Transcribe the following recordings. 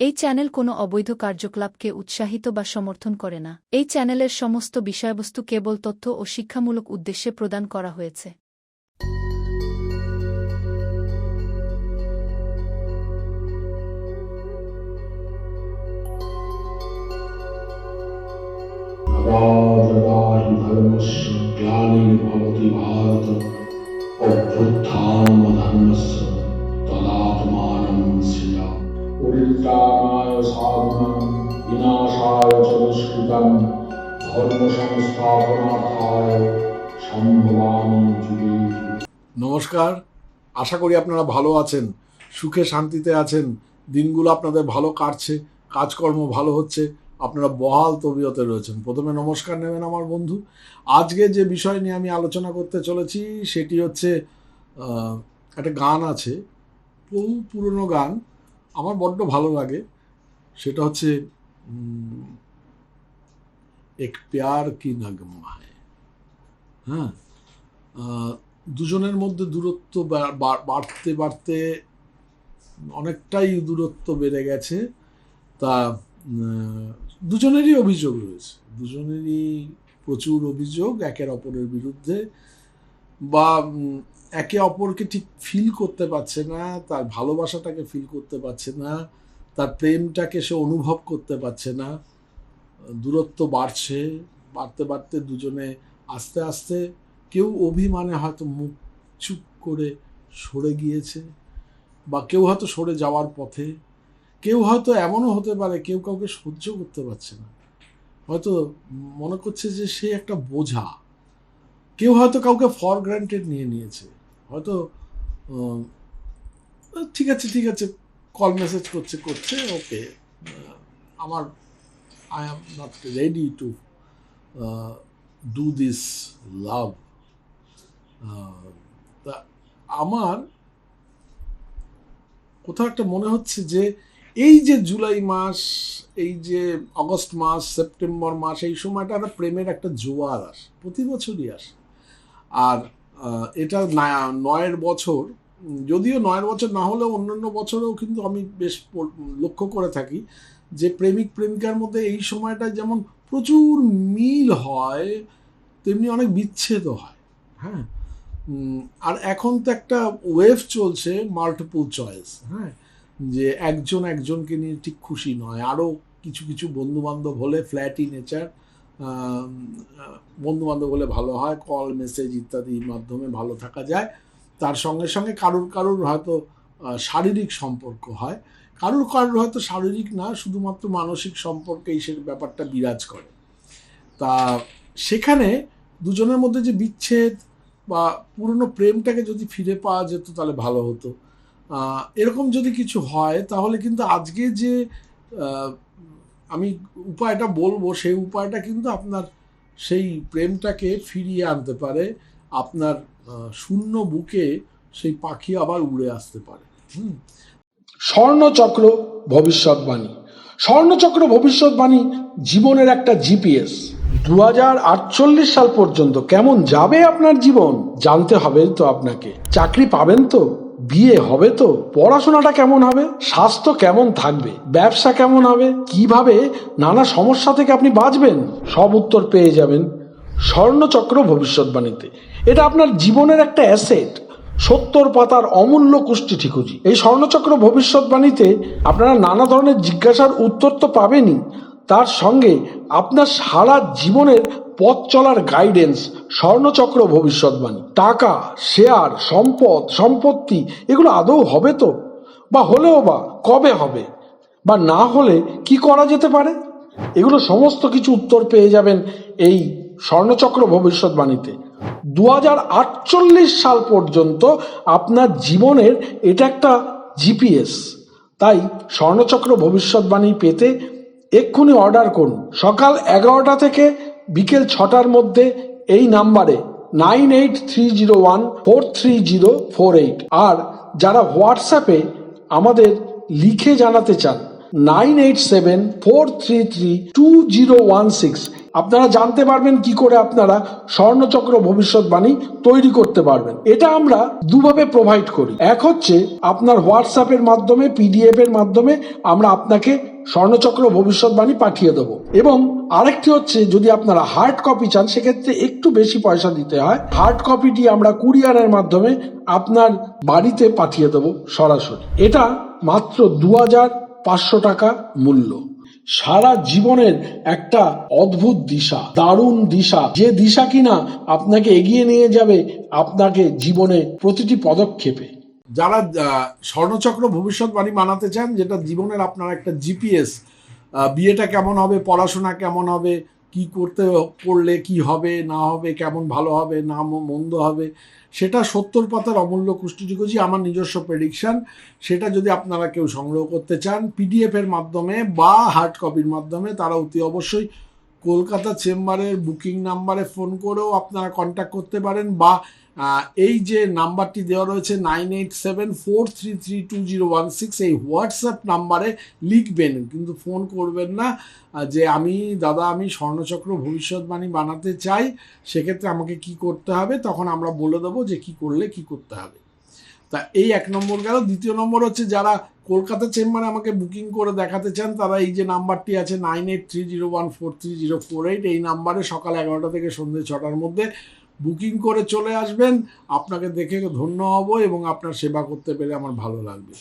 এই চ্যানেল কোনো অবৈধ কার্যকলাপকে উৎসাহিত বা সমর্থন করে না। এই চ্যানেলের সমস্ত বিষয়বস্তু কেবল তথ্য ও শিক্ষামূলক উদ্দেশ্যে প্রদান করা হয়েছে। ভারত অভ্যুত্থান ধর্মস্য পরিত্রাণায় সাধনা বিনাশায় চ ধর্ম সংস্থাপনার্থায় সম্ভবামি যুগে নমস্কার। আশা করি আপনারা ভালো আছেন, সুখে শান্তিতে আছেন। দিনগুলো আপনাদের ভালো কাটছে, কাজকর্ম ভালো হচ্ছে। আপনারা বহাল তবিয়তে রয়েছেন। প্রথমে নমস্কার নেবেন আমার বন্ধু। আজকে যে বিষয় নিয়ে আমি আলোচনা করতে চলেছি, সেটি হচ্ছে একটা গান আছে, বহু পুরনো গান। আমার বড্ড ভালো লাগে। সেটা হচ্ছে এক প্যার কি নগমা হ্যাঁ? দুজনের মধ্যে দূরত্ব বাড়তে বাড়তে অনেকটাই দূরত্ব বেড়ে গেছে। তা দুজনেরই অভিযোগ রয়েছে। দুজনেরই প্রচুর অভিযোগ, একের অপরের বিরুদ্ধে। বা একে অপরকে ঠিক ফিল করতে পারছে না, তার ভালোবাসাটাকে ফিল করতে পারছে না, তার প্রেমটাকে সে অনুভব করতে পারছে না, দূরত্ব বাড়ছে, বাড়তে বাড়তে দুজনে আস্তে আস্তে কেউ অভিমানে হয়তো মুখ চুপ করে সরে গিয়েছে বা কেউ হয়তো সরে যাওয়ার পথে, কেউ হয়তো এমনও হতে পারে কেউ কাউকে সহ্য করতে পারছে না। হয়তো মনে করছে যে সে একটা বোঝা। কেউ হয়তো কাউকে ফর গ্রান্টেড নিয়ে নিয়েছে। হয়তো ঠিক আছে ঠিক আছে কল মেসেজ করছে করছে ওকে আমার I am not ready to do this love তা আমার কোথাও একটা মনে হচ্ছে যে, এই যে জুলাই মাস, এই যে আগস্ট মাস, সেপ্টেম্বর মাস, এই সময়টা একটা প্রেমের একটা জোয়ার আসে প্রতি বছরই আসে। আর এটা নয়ের বছর, যদিও নয়ের বছর না হলেও অন্যান্য বছরেও কিন্তু আমি বেশ লক্ষ্য করে থাকি যে প্রেমিক, প্রেমিকার মধ্যে এই সময়টা যেমন প্রচুর মিল হয়, তেমনি অনেক বিচ্ছেদও হয়। হ্যাঁ? আর এখন তো একটা ওয়েভ চলছে মাল্টিপল চয়েস হ্যাঁ? যে একজন একজনকে নিয়ে ঠিক খুশি নয়। আরও কিছু কিছু বন্ধু বান্ধব হলে, ফ্ল্যাটি, নেচার বন্ধু বান্ধব হলে ভালো হয় কল মেসেজ ইত্যাদির মাধ্যমে ভালো থাকা যায়। তার সঙ্গে সঙ্গে কারুর কারুর হয়তো শারীরিক সম্পর্ক হয়। কারুর কারুর হয়তো শারীরিক না, শুধুমাত্র মানসিক সম্পর্কেই সে ব্যাপারটা বিরাজ করে। তা সেখানে দুজনের মধ্যে যে বিচ্ছেদ বা পুরনো প্রেমটাকে যদি ফিরে পাওয়া যেত, তাহলে ভালো হতো। এরকম যদি কিছু হয়, তাহলে কিন্তু আজকে যে আমি উপায়টা বলব, সেই উপায়টা কিন্তু আপনার সেই প্রেমটাকে ফিরিয়ে আনতে পারে, আপনার শূন্য বুকে সেই পাখি আবার উড়ে আসতে পারে স্বর্ণচক্র ভবিষ্যৎবাণী। স্বর্ণচক্র ভবিষ্যৎবাণী জীবনের একটা জিপিএস। দু হাজার আটচল্লিশ সাল পর্যন্ত কেমন যাবে আপনার জীবন জানতে হবে তো আপনাকে। চাকরি পাবেন তো? বিয়ে হবে তো? পড়াশোনাটা কেমন হবে? স্বাস্থ্য কেমন থাকবে? ব্যবসা কেমন হবে? কীভাবে নানা সমস্যা থেকে আপনি বাঁচবেন? সব উত্তর পেয়ে যাবেন স্বর্ণচক্র ভবিষ্যৎবাণীতে এটা আপনার জীবনের একটা অ্যাসেট। সত্তর পাতার অমূল্য কুষ্টি ঠিকুজি। এই স্বর্ণচক্র ভবিষ্যৎবাণীতে আপনারা নানা ধরনের জিজ্ঞাসার উত্তর তো পাবেনই। তার সঙ্গে আপনার সারা জীবনের পথ চলার গাইডেন্স স্বর্ণচক্র ভবিষ্যৎবাণী। টাকা শেয়ার সম্পদ, সম্পত্তি, এগুলো আদৌ হবে তো? বা হলেও বা কবে হবে? বা না হলে কি করা যেতে পারে? এগুলো সমস্ত কিছু উত্তর পেয়ে যাবেন এই স্বর্ণচক্র ভবিষ্যৎবাণীতে। দু হাজার আটচল্লিশ সাল পর্যন্ত আপনার জীবনের এটা একটা জিপিএস তাই স্বর্ণচক্র ভবিষ্যৎবাণী পেতে এক্ষুনি অর্ডার করুন। সকাল এগারোটা থেকে বিকেল ছটার মধ্যে এই নাম্বারে nine eight three zero one four three zero four eight. আর যারা হোয়াটসঅ্যাপে আমাদের লিখে জানাতে চান, nine eight seven four three three two zero one six. আপনারা জানতে পারবেন কি করে আপনারা স্বর্ণচক্র ভবিষ্যৎবাণী তৈরি করতে পারবেন। এটা আমরা দুভাবে প্রোভাইড করি। এক হচ্ছে আপনার হোয়াটসঅ্যাপের মাধ্যমে পিডিএফ এর মাধ্যমে আমরা আপনাকে স্বর্ণচক্র ভবিষ্যৎবাণী পাঠিয়ে দেবো। এবং আরেকটি হচ্ছে, যদি আপনারা হার্ড কপি চান, সেক্ষেত্রে একটু বেশি পয়সা দিতে হয়। হার্ড কপিটি আমরা কুরিয়ারের মাধ্যমে আপনার বাড়িতে পাঠিয়ে দেবো সরাসরি। এটা মাত্র দু হাজার পাঁচশো টাকা মূল্য। সারা জীবনের একটা অদ্ভুত দিশা, দারুণ দিশা। যে দিশা কিনা আপনাকে এগিয়ে নিয়ে যাবে আপনাকে জীবনে প্রতিটি পদক্ষেপে। যারা স্বর্ণচক্র ভবিষ্যৎবাণী বানাতে চান, যেটা জীবনের আপনার একটা জিপিএস বিয়েটা কেমন হবে? পড়াশোনা কেমন হবে? কি করতে করলে কি হবে? না হবে? কেমন ভালো হবে? না মন্দ হবে? সেটা সত্তর পাতার অমূল্য কুষ্টিটিকুচি আমার নিজস্ব প্রেডিকশান সেটা যদি আপনারা কেউ সংগ্রহ করতে চান পিডিএফের মাধ্যমে বা হার্ড কপির মাধ্যমে, তারা অতি অবশ্যই কলকাতা চেম্বারের বুকিং নাম্বারে ফোন করেও আপনারা কন্ট্যাক্ট করতে পারেন বা এই যে নাম্বারটি দেওয়া রয়েছে nine eight seven four three three two zero one six, এই হোয়াটসঅ্যাপ নাম্বারে লিখবেন। কিন্তু ফোন করবেন না। যে আমি, দাদা, আমি স্বর্ণচক্র ভবিষ্যৎবাণী বানাতে চাই, সেক্ষেত্রে আমাকে কি করতে হবে? তখন আমরা বলে দেবো যে কি করলে কি করতে হবে। তা এই এক নম্বর গেল। দ্বিতীয় নম্বর হচ্ছে যারা কলকাতা চেম্বারে আমাকে বুকিং করে দেখাতে চান, তারা এই যে নাম্বারটি আছে nine eight three zero one four three zero four eight এই নাম্বারে সকাল এগারোটা থেকে সন্ধ্যে ছটার মধ্যে বুকিং করে চলে আসবেন। আপনাকে দেখে ধন্য হব এবং আপনার সেবা করতে পেরে আমার ভালো লাগবে।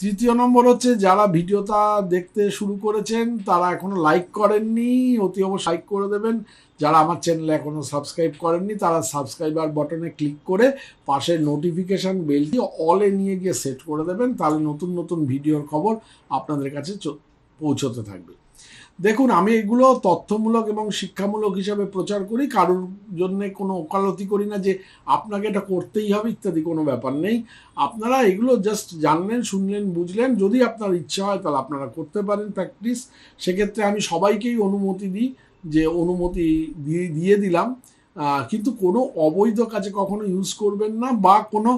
তৃতীয় নম্বর হচ্ছে, যারা ভিডিওটা দেখতে শুরু করেছেন, তারা এখনও লাইক করেননি, অতি অবশ্যই লাইক করে দেবেন। যারা আমার চ্যানেলে এখনও সাবস্ক্রাইব করেননি, তারা সাবস্ক্রাইবার বটনে ক্লিক করে পাশে নোটিফিকেশান বেলটি অলে নিয়ে গিয়ে সেট করে দেবেন। তাহলে নতুন নতুন ভিডিওর খবর আপনাদের কাছে পৌঁছতে থাকবে। দেখুন, আমি এগুলো তথ্যমূলক এবং শিক্ষামূলক হিসাবে প্রচার করি, কারোর জন্য কোনো ওকালতি করি না যে আপনাকে এটা করতেই হবে ইত্যাদি, কোনো ব্যাপার নেই। আপনারা এগুলো জাস্ট জানলেন, শুনলেন, বুঝলেন, যদি আপনার ইচ্ছা হয় তাহলে আপনারা করতে পারেন প্র্যাকটিস সেক্ষেত্রে আমি সবাইকেই অনুমতি দিই যে অনুমতি দিয়ে দিয়ে দিলাম। কিন্তু কোনো অবৈধ কাজে কখনো ইউজ করবেন না বা কোনো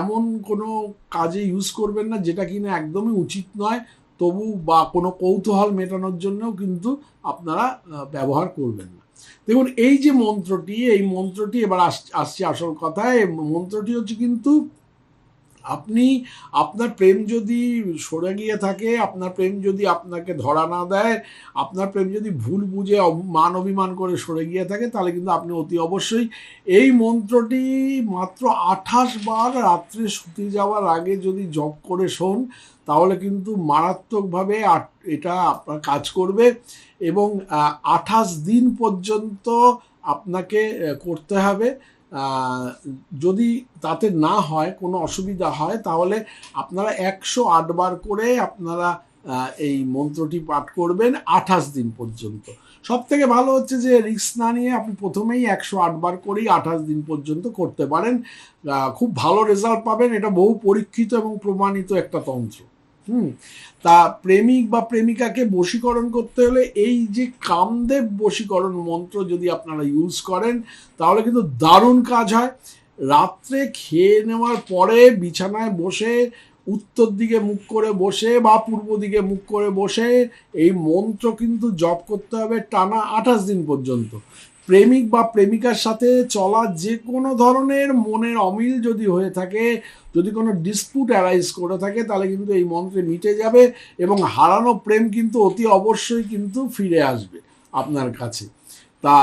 এমন কোনো কাজে ইউজ করবেন না যেটা কিনা একদমই উচিত নয়। তবু বা কোনো কৌতূহল মেটানোর জন্যও কিন্তু আপনারা ব্যবহার করবেন না। দেখুন, এই যে মন্ত্রটি, এই মন্ত্রটি এবার আস- আসছে আসল কথায়। মন্ত্রটি হচ্ছে কিন্তু আপনি, আপনার প্রেম যদি সরে গিয়ে থাকে, আপনার প্রেম যদি আপনাকে ধরা না দেয়, আপনার প্রেম যদি ভুল বুঝে মান অভিমান করে সরে গিয়ে থাকে, তাহলে কিন্তু আপনি অতি অবশ্যই এই মন্ত্রটি মাত্র আঠাশ বার রাত্রে শুতে যাওয়ার আগে যদি জপ করে শোন, তাহলে কিন্তু মারাত্মকভাবে এটা আপনার কাজ করবে এবং আঠাশ দিন পর্যন্ত আপনাকে করতে হবে। যদি তাতে না হয়, কোনো অসুবিধা হয়, তাহলে আপনারা একশো আটবার করে আপনারা এই মন্ত্রটি পাঠ করবেন আঠাশ দিন পর্যন্ত। সব থেকে ভালো হচ্ছে যে রিক্স না নিয়ে আপনি প্রথমেই একশো আটবার করেই আঠাশ দিন পর্যন্ত করতে পারেন। খুব ভালো রেজাল্ট পাবেন। এটা বহু পরীক্ষিত এবং প্রমাণিত একটা তন্ত্র। হুম, তা প্রেমিক বা প্রেমিকাকে বশীকরণ করতে হলে এই যে কামদেব বশীকরণ মন্ত্র যদি আপনারা ইউজ করেন, তাহলে কিন্তু দারুণ কাজ হয়। রাত্রে খেয়ে নেওয়ার পরে বিছানায় বসে, উত্তর দিকে মুখ করে বসে বা পূর্ব দিকে মুখ করে বসে, এই মন্ত্র কিন্তু জপ করতে হবে টানা আঠাশ দিন পর্যন্ত। প্রেমিক বা প্রেমিকার সাথে চলা যে কোনো ধরনের মনের অমিল যদি হয়ে থাকে, যদি কোনো ডিসপুট অ্যারাইজ করে থাকে, তাহলে কিন্তু এই মন্ত্রে মিটে যাবে এবং হারানো প্রেম কিন্তু অতি অবশ্যই কিন্তু ফিরে আসবে আপনার কাছে। তা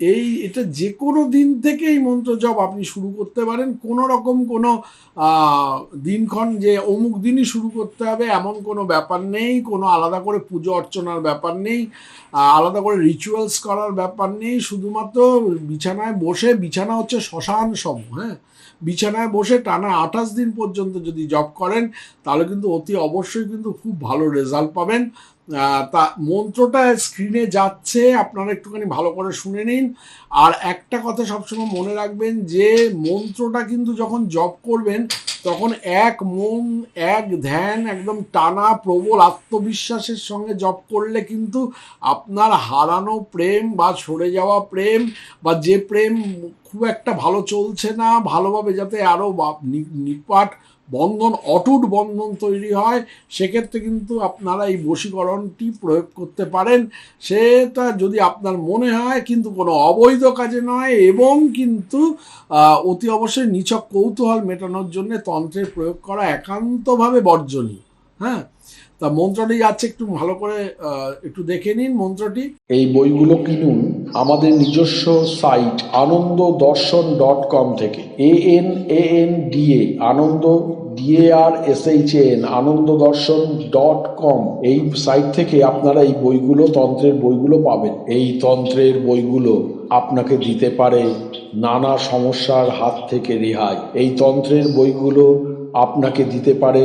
এই এটা যে কোনো দিন থেকে এই মন্ত্র জপ আপনি শুরু করতে পারেন। কোনো রকম কোনো দিনক্ষণ যে অমুক দিনই শুরু করতে হবে, এমন কোনো ব্যাপার নেই। কোনো আলাদা করে পুজো অর্চনার ব্যাপার নেই। আলাদা করে রিচুয়ালস করার ব্যাপার নেই। শুধুমাত্র বিছানায় বসে, বিছানা হচ্ছে শ্মশান সম হ্যাঁ? বিছানায় বসে টানা আঠাশ দিন পর্যন্ত যদি জব করেন, তাহলে কিন্তু অতি অবশ্যই কিন্তু খুব ভালো রেজাল্ট পাবেন। তা মন্ত্রটা স্ক্রিনে যাচ্ছে, আপনারা একটুখানি ভালো করে শুনে নিন। আর একটা কথা সবসময় মনে রাখবেন যে, মন্ত্রটা কিন্তু যখন জপ করবেন, তখন এক মন, এক ধ্যান, একদম টানা প্রবল আত্মবিশ্বাসের সঙ্গে জপ করলে কিন্তু আপনার হারানো প্রেম বা সরে যাওয়া প্রেম বা যে প্রেম খুব একটা ভালো চলছে না, ভালোভাবে যাতে আরও নিপাট বন্ধন, অটুট বন্ধন তৈরি হয়, সেক্ষেত্রে কিন্তু আপনারা এই বশীকরণটি প্রয়োগ করতে পারেন। সেটা যদি আপনার মনে হয় কিন্তু কোনো অবৈধ কাজে নয় এবং কিন্তু অতি অবশ্যই নিছক কৌতূহল মেটানোর জন্য তন্ত্রের প্রয়োগ করা একান্তভাবে বর্জনীয়। হ্যাঁ? তা মন্ত্রটি যাচ্ছে একটু ভালো করে একটু দেখে নিন মন্ত্রটি। এই বইগুলো কিনুন আমাদের নিজস্ব সাইট আনন্দ দর্শন ডট কম থেকে। A N A N DA Anand DAR S H N Anand Darshan dot com. এই সাইট থেকে আপনারা এই বইগুলো, তন্ত্রের বইগুলো পাবেন। এই তন্ত্রের বইগুলো আপনাকে দিতে পারে নানা সমস্যার হাত থেকে রেহাই। এই তন্ত্রের বইগুলো আপনাকে দিতে পারে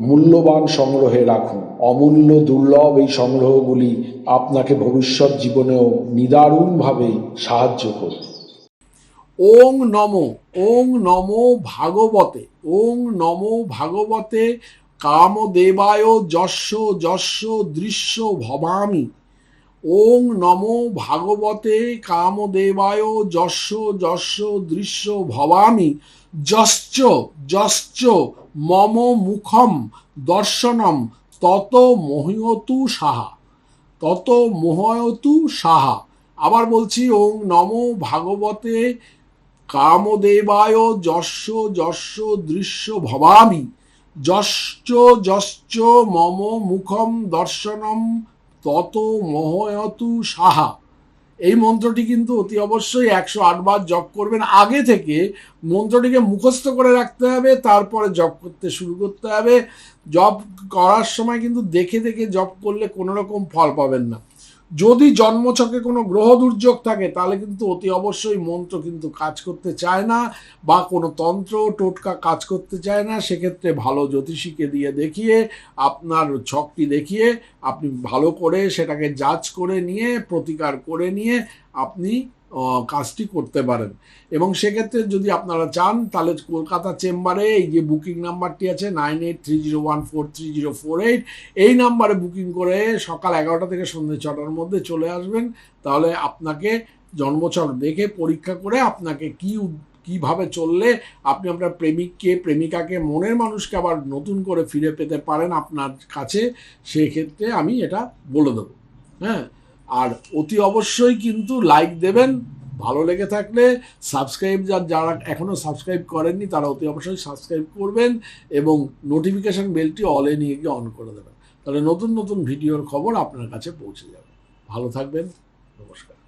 মূল্যবান সংগ্রহে রাখুন। অমূল্য দুর্লভ এই সংগ্রহগুলি আপনাকে ভবিষ্যৎ জীবনেও নিদারুণভাবে সাহায্য করবে। ওং নম ওং নম ভাগবতে, ওং নম ভাগবতে কামদেবায় যশ যশ দৃশ্য ভবামি। ওং নম ভাগবতে কামদেবায় যস্য যস্য দৃশ্য ভবামি, যশ্চ যশ্চ মম মুখম দর্শনম, তত মহিয়তু সাহা, তত মোহয়তু সাহা। আবার বলছি ওং নম ভাগবতে কামদেবায় যস্য যস্য দৃশ্য ভবামি, যশ্চ যশ্চ মম মুখম দর্শনম তত মহয়তু সাহা। এই মন্ত্রটি কিন্তু অতি অবশ্যই একশো আটবার জপ করবেন আগে থেকে। মন্ত্রটিকে মুখস্থ করে রাখতে হবে, তারপরে জপ করতে শুরু করতে হবে। জপ করার সময় কিন্তু দেখে দেখে জপ করলে কোনো রকম ফল পাবেন না। যদি জন্মছকে কোনো গ্রহ দুর্যোগ থাকে, তাহলে কিন্তু অতি অবশ্যই মন্ত্র কিন্তু কাজ করতে চায় না, বা কোনো তন্ত্র টোটকা কাজ করতে চায় না। সেক্ষেত্রে ভালো জ্যোতিষীকে দিয়ে দেখিয়ে, আপনার ছকটি দেখিয়ে, আপনি ভালো করে সেটাকে জাজ করে নিয়ে, প্রতিকার করে নিয়ে, আপনি কাজটি করতে পারেন। এবং সেক্ষেত্রে যদি আপনারা চান, তাহলে কলকাতা চেম্বারে এই যে বুকিং নাম্বারটি আছে, nine eight three zero one four three zero four eight, এই নাম্বারে বুকিং করে সকাল এগারোটা থেকে সন্ধ্যে ছটার মধ্যে চলে আসবেন। তাহলে আপনাকে জন্মছক দেখে পরীক্ষা করে আপনাকে কি কীভাবে চললে আপনি আপনার প্রেমিককে, প্রেমিকাকে, মনের মানুষকে আবার নতুন করে ফিরে পেতে পারেন আপনার কাছে, সেক্ষেত্রে আমি এটা বলে দেবো। হ্যাঁ? আর অতি অবশ্যই কিন্তু লাইক দেবেন। ভালো লেগে থাকলে সাবস্ক্রাইব যার, যারা এখনও সাবস্ক্রাইব করেননি, তারা অতি অবশ্যই সাবস্ক্রাইব করবেন এবং নোটিফিকেশান বেলটি অলে নিয়ে গিয়ে অন করে দেবেন। তাহলে নতুন নতুন ভিডিওর খবর আপনার কাছে পৌঁছে যাবে। ভালো থাকবেন। নমস্কার।